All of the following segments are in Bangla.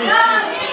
Yeah.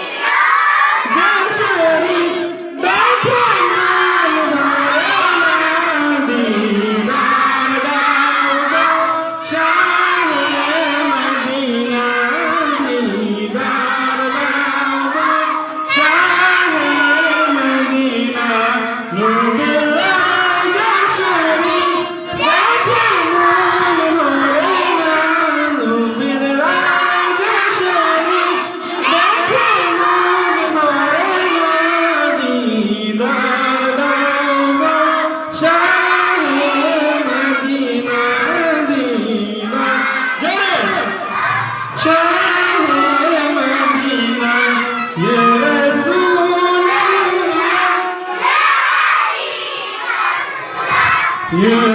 Yeah.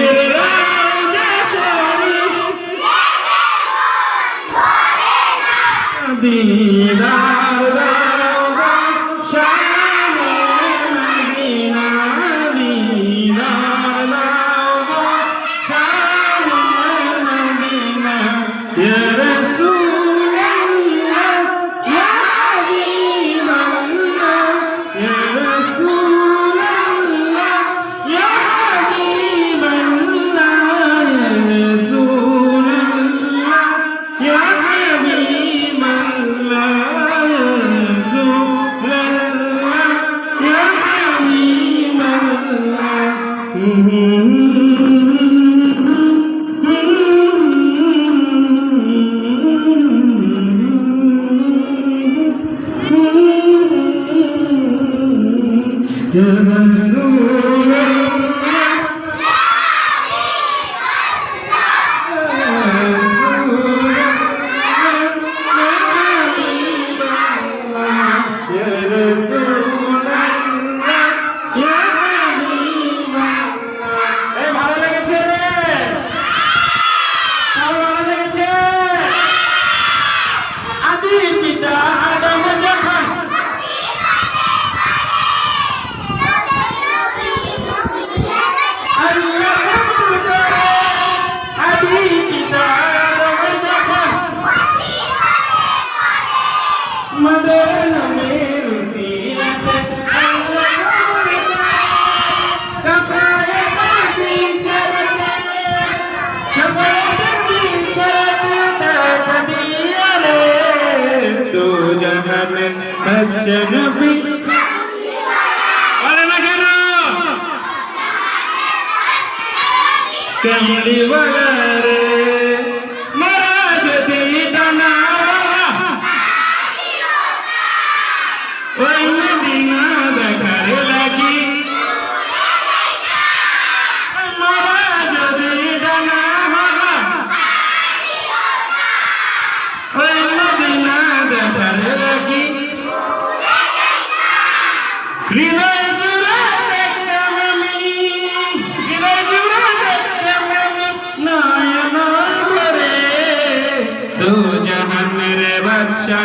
Kita मदन मेरु अजनबी वाले ना कह कमली वाला रे হৃদয় জুড়ে দেখতাম আমি হৃদয় জুড়ে দেখতাম আমি নয়ন ভরে। দু জাহানের বাদশা